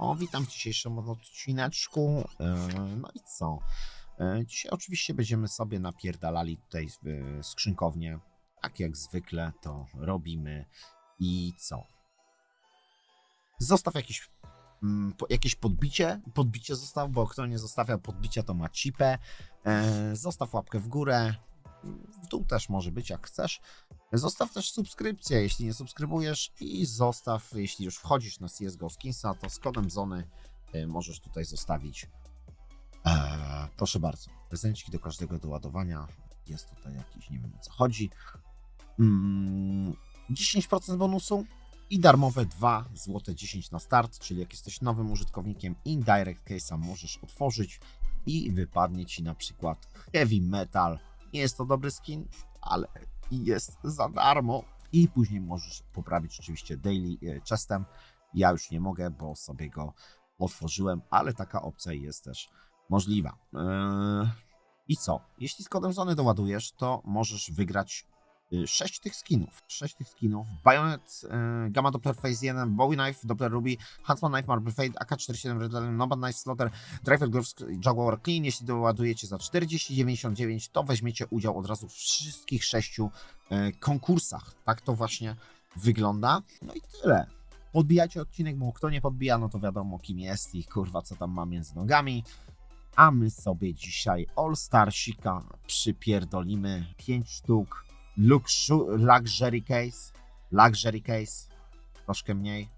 O, witam w dzisiejszym odcineczku. E, No i co? E, Dzisiaj oczywiście będziemy sobie napierdalali tutaj w e, skrzynkownię. Tak jak zwykle to robimy. I co? Zostaw jakieś, mm, jakieś podbicie. Podbicie zostaw, bo kto nie zostawia podbicia, to ma cipę. E, Zostaw łapkę w górę. W dół też może być, jak chcesz. Zostaw też subskrypcję, jeśli nie subskrybujesz i zostaw, jeśli już wchodzisz na CSGO Skinsa, to z kodem Zony y, możesz tutaj zostawić. Eee, proszę bardzo, prezenciki do każdego doładowania. Jest tutaj jakiś, nie wiem o co chodzi. Mm, 10% bonusu i darmowe 2 zł 10 na start, czyli jak jesteś nowym użytkownikiem Indirect Case'a możesz otworzyć i wypadnie Ci na przykład Heavy Metal. Nie jest to dobry skin, ale i jest za darmo. I później możesz poprawić oczywiście daily e, chestem. Ja już nie mogę, bo sobie go otworzyłem, ale taka opcja jest też możliwa. Eee, I co? Jeśli z kodem Zony doładujesz, to możesz wygrać 6 tych skinów. 6 tych skinów. Bayonet, e, Gamma Doppler Phase 1, Bowie Knife, Doppler Ruby, Huntsman Knife, Marble Fade, AK-47 Red Alien, Nomad Knife, Slaughter, Driver Gloves, Jaguar Clean. Jeśli doładujecie za 40,99, to weźmiecie udział od razu w wszystkich sześciu e, konkursach. Tak to właśnie wygląda. No i tyle. Podbijajcie odcinek, bo kto nie podbija, no to wiadomo kim jest i kurwa co tam ma między nogami. A my sobie dzisiaj All Starsika przypierdolimy 5 sztuk luxu- luxury case, luxury case, troszkę mniej,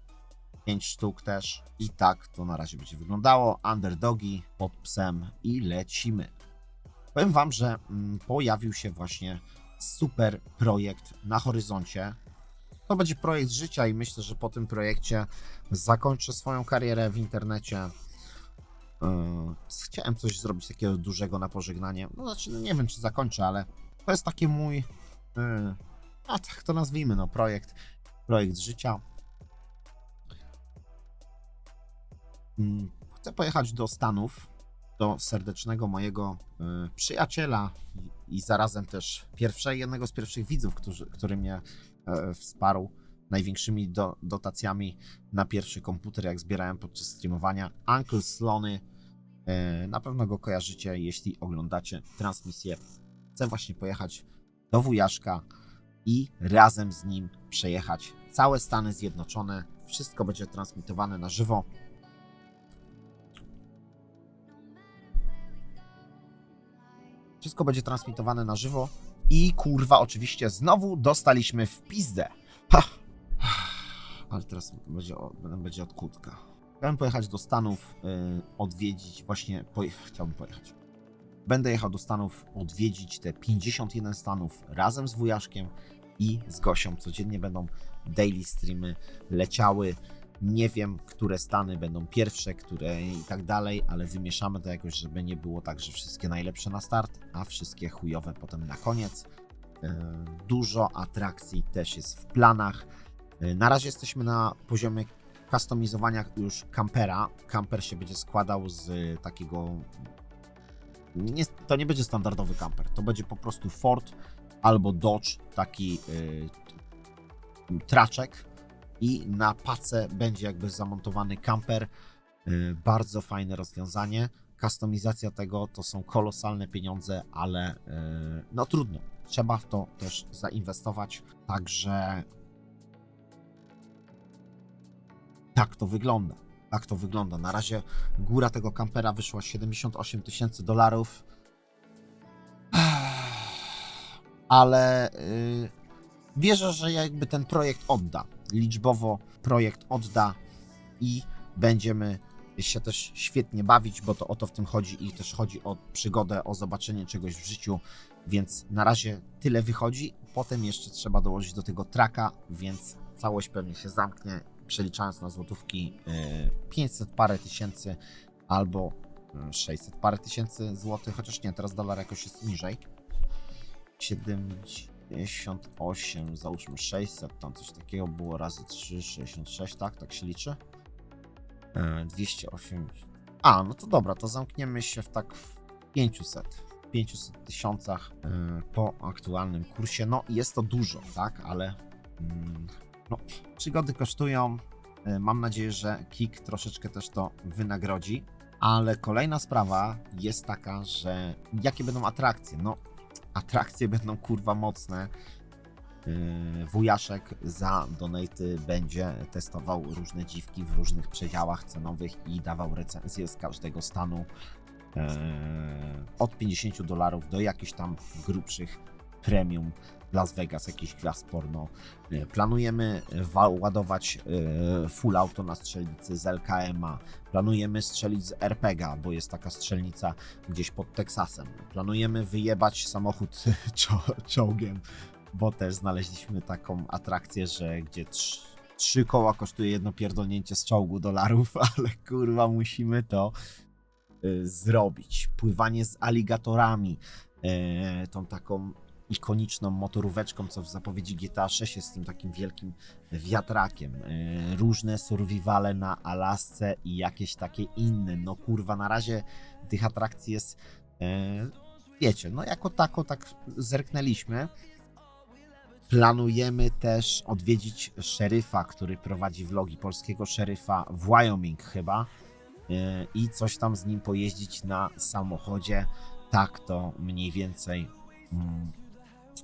5 sztuk też i tak to na razie będzie wyglądało. Underdogi pod psem i lecimy. Powiem Wam, że mm, pojawił się właśnie super projekt na horyzoncie. To będzie projekt życia i myślę, że po tym projekcie zakończę swoją karierę w internecie. Yy, Chciałem coś zrobić takiego dużego na pożegnanie. No znaczy, no nie wiem, czy zakończę, ale to jest taki mój, a tak to nazwijmy, no projekt, projekt życia. Mm, Chcę pojechać do Stanów, do serdecznego mojego y, przyjaciela i, zarazem też pierwszej, jednego z pierwszych widzów, którzy, który mnie e, wsparł największymi do, dotacjami na pierwszy komputer, jak zbierałem podczas streamowania. Uncle Slony, e, na pewno go kojarzycie, jeśli oglądacie transmisję. Chcę właśnie pojechać do wujaszka i razem z nim przejechać całe Stany Zjednoczone. Wszystko będzie transmitowane na żywo. Wszystko będzie transmitowane na żywo. I kurwa, oczywiście znowu dostaliśmy w pizdę. Ha! Ale teraz będzie, będzie od kutka. Chciałem pojechać do Stanów, y, odwiedzić, właśnie poje, chciałbym pojechać. Będę jechał do Stanów, odwiedzić te 51 Stanów razem z wujaszkiem i z Gosią. Codziennie będą daily streamy leciały. Nie wiem, które Stany będą pierwsze, które i tak dalej, ale wymieszamy to jakoś, żeby nie było tak, że wszystkie najlepsze na start, a wszystkie chujowe potem na koniec. Yy, Dużo atrakcji też jest w planach. Yy, Na razie jesteśmy na poziomie kustomizowania już kampera. Kamper się będzie składał z takiego. Nie, to nie będzie standardowy kamper, to będzie po prostu Ford albo Dodge, taki yy, traczek i na pace będzie jakby zamontowany kamper. Yy, Bardzo fajne rozwiązanie. Kustomizacja tego to są kolosalne pieniądze, ale yy, no trudno. Trzeba w to też zainwestować. Także tak to wygląda. Tak to wygląda. Na razie góra tego kampera wyszła 78 tysięcy dolarów. Ale yy, wierzę, że jakby ten projekt odda. Liczbowo projekt odda i będziemy się też świetnie bawić, bo to o to w tym chodzi i też chodzi o przygodę, o zobaczenie czegoś w życiu, więc na razie tyle wychodzi. Potem jeszcze trzeba dołożyć do tego traka, więc całość pewnie się zamknie, przeliczając na złotówki yy, 500 parę tysięcy albo yy, 600 parę tysięcy złotych, chociaż nie, teraz dolar jakoś jest niżej. 78, załóżmy 600, tam coś takiego było razy 3, 66, tak? Tak się liczy? E, 208. A, no to dobra, to zamkniemy się w tak w 500. 500 tysiącach e, po aktualnym kursie. No, jest to dużo, tak, ale mm, no, przygody kosztują. E, Mam nadzieję, że Kik troszeczkę też to wynagrodzi. Ale kolejna sprawa jest taka, że jakie będą atrakcje? No, atrakcje będą kurwa mocne. Yy, Wujaszek za donaty będzie testował różne dziwki w różnych przedziałach cenowych i dawał recenzje z każdego stanu yy, od 50 dolarów do jakichś tam grubszych premium Las Vegas, jakiś gwiazd porno. Yy, Planujemy wa- ładować yy, full auto na strzelnicy z LKM-a. Planujemy strzelić z RPGa, bo jest taka strzelnica gdzieś pod Teksasem. Planujemy wyjebać samochód czo- czołgiem bo też znaleźliśmy taką atrakcję, że gdzie trz, trzy koła kosztuje jedno pierdolnięcie z czołgu dolarów, ale kurwa musimy to y, zrobić. Pływanie z aligatorami, tą taką ikoniczną motoróweczką, co w zapowiedzi GTA 6 jest tym takim wielkim wiatrakiem. Y, różne survivale na Alasce i jakieś takie inne. No kurwa, na razie tych atrakcji jest, y, wiecie, no jako tako tak zerknęliśmy. Planujemy też odwiedzić szeryfa, który prowadzi vlogi polskiego szeryfa w Wyoming chyba yy, i coś tam z nim pojeździć na samochodzie. Tak to mniej więcej mm,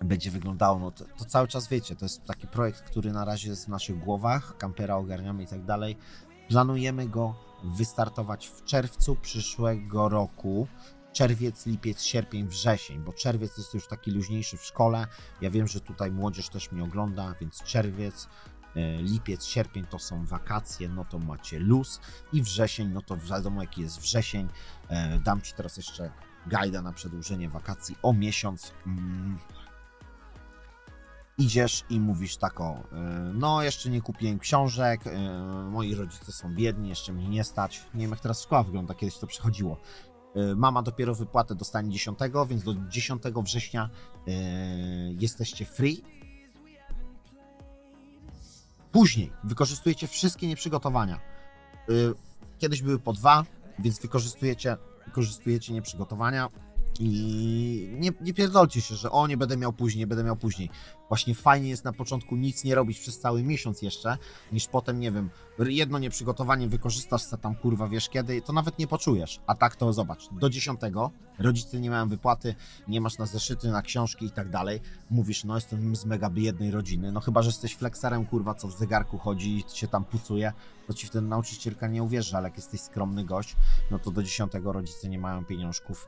będzie wyglądało. No to, to cały czas wiecie, to jest taki projekt, który na razie jest w naszych głowach, kampera ogarniamy i tak dalej. Planujemy go wystartować w czerwcu przyszłego roku czerwiec, lipiec, sierpień, wrzesień, bo czerwiec jest już taki luźniejszy w szkole. Ja wiem, że tutaj młodzież też mnie ogląda, więc czerwiec, e, lipiec, sierpień to są wakacje, no to macie luz i wrzesień, no to wiadomo jaki jest wrzesień. E, Dam Ci teraz jeszcze guida na przedłużenie wakacji o miesiąc. Mm. Idziesz i mówisz tak o, e, no jeszcze nie kupiłem książek, e, moi rodzice są biedni, jeszcze mnie nie stać. Nie wiem jak teraz szkoła wygląda, kiedyś to przychodziło. Y, Mama dopiero wypłatę dostanie 10, więc do 10 września jesteście free. Później wykorzystujecie wszystkie nieprzygotowania. Kiedyś były po dwa, więc wykorzystujecie, wykorzystujecie nieprzygotowania i nie, nie pierdolcie się, że o nie będę miał później, nie będę miał później. Właśnie fajnie jest na początku nic nie robić przez cały miesiąc jeszcze, niż potem, nie wiem, jedno nieprzygotowanie wykorzystasz se tam kurwa wiesz kiedy, to nawet nie poczujesz. A tak to zobacz, do 10 rodzice nie mają wypłaty, nie masz na zeszyty, na książki i tak dalej. Mówisz, no jestem z mega biednej rodziny, no chyba, że jesteś flexerem kurwa, co w zegarku chodzi i się tam pucuje, to ci wtedy nauczycielka nie uwierzy, ale jak jesteś skromny gość, no to do 10 rodzice nie mają pieniążków,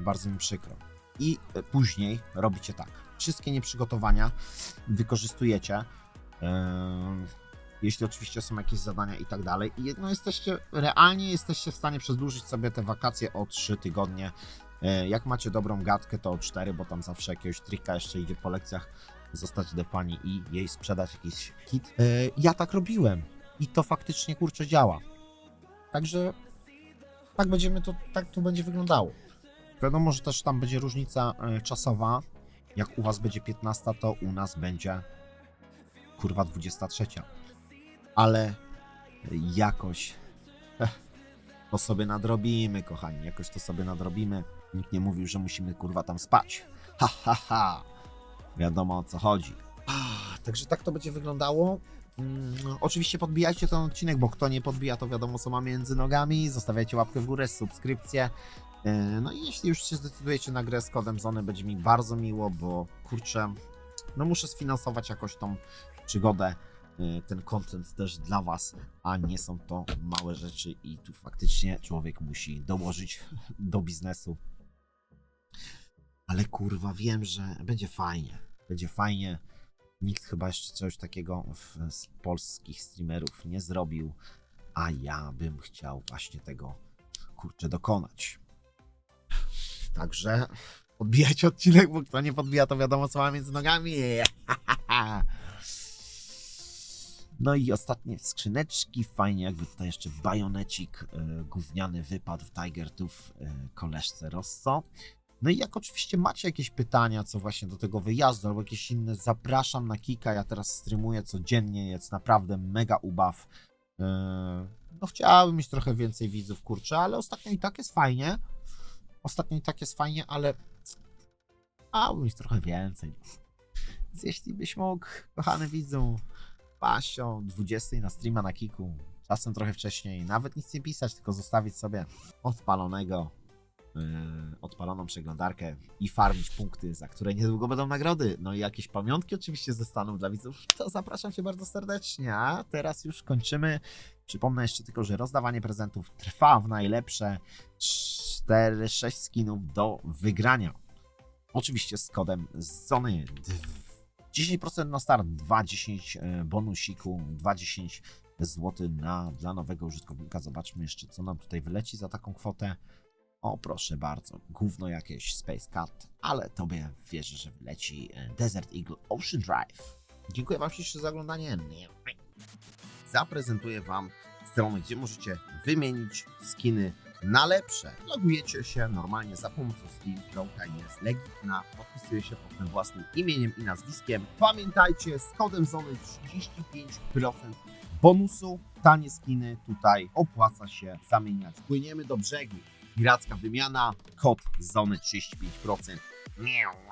bardzo mi przykro. I y, później robicie tak. Wszystkie nieprzygotowania wykorzystujecie. Yy, jeśli oczywiście są jakieś zadania i tak dalej. I no jesteście, realnie jesteście w stanie przedłużyć sobie te wakacje o 3 tygodnie. E, Jak macie dobrą gadkę, to o 4, bo tam zawsze jakiegoś trika jeszcze idzie po lekcjach zostać do pani i jej sprzedać jakiś kit. E, Ja tak robiłem i to faktycznie kurczę działa. Także tak będziemy to, tak to będzie wyglądało. Wiadomo, że też tam będzie różnica e, czasowa. Jak u was będzie 15, to u nas będzie kurwa 23 ale jakoś eh, to sobie nadrobimy, kochani, jakoś to sobie nadrobimy. Nikt nie mówił, że musimy kurwa tam spać. Ha, ha, ha. Wiadomo o co chodzi. Także tak to będzie wyglądało. Mm, oczywiście podbijajcie ten odcinek, bo kto nie podbija, to wiadomo co ma między nogami. Zostawiajcie łapkę w górę, subskrypcję. Yy, No i jeśli już się zdecydujecie na grę z kodem Zony, będzie mi bardzo miło, bo kurczę, no muszę sfinansować jakoś tą przygodę y, ten content też dla Was, a nie są to małe rzeczy i tu faktycznie człowiek musi dołożyć do biznesu. Ale kurwa, wiem, że będzie fajnie. Będzie fajnie. Nikt chyba jeszcze czegoś takiego w, z polskich streamerów nie zrobił, a ja bym chciał właśnie tego kurczę dokonać. Także podbijajcie odcinek, bo kto nie podbija, to wiadomo co ma między nogami. No i ostatnie skrzyneczki, fajnie jakby tutaj jeszcze bajonecik, yy, gówniany wypadł w Tiger Tooth yy, koleżce Rosso. No i jak oczywiście macie jakieś pytania co właśnie do tego wyjazdu albo jakieś inne, zapraszam na Kika, ja teraz streamuję codziennie, jest naprawdę mega ubaw. Yy, no chciałbym mieć trochę więcej widzów, kurczę, ale ostatnio i tak jest fajnie. Ostatnio i tak jest fajnie, ale chciałbym mieć trochę więcej. Więc jeśli byś mógł, kochany widzu, wpaść o 20 na streama na Kiku. Czasem trochę wcześniej. Nawet nic nie pisać, tylko zostawić sobie odpalonego, yy, odpaloną przeglądarkę i farmić punkty, za które niedługo będą nagrody. No i jakieś pamiątki oczywiście zostaną dla widzów. To zapraszam Cię bardzo serdecznie. A teraz już kończymy. Przypomnę jeszcze tylko, że rozdawanie prezentów trwa w najlepsze 4-6 skinów do wygrania. Oczywiście z kodem Sony 10% na start, 2,10 bonusiku, 2,10 zł na, dla nowego użytkownika. Zobaczmy jeszcze, co nam tutaj wyleci za taką kwotę. O, proszę bardzo, gówno jakieś Space Cat, ale tobie wierzę, że wyleci e, Desert Eagle Ocean Drive. Dziękuję Wam ślicznie za oglądanie. Zaprezentuję Wam stronę, gdzie możecie wymienić skiny na lepsze. Logujecie się normalnie za pomocą Steam, droga jest legitna, podpisuje się pod tym własnym imieniem i nazwiskiem. Pamiętajcie, z kodem ZONY 35% bonusu. Tanie skiny tutaj opłaca się zamieniać. Płyniemy do brzegu. Piracka wymiana, kod ZONY 35%. Miau.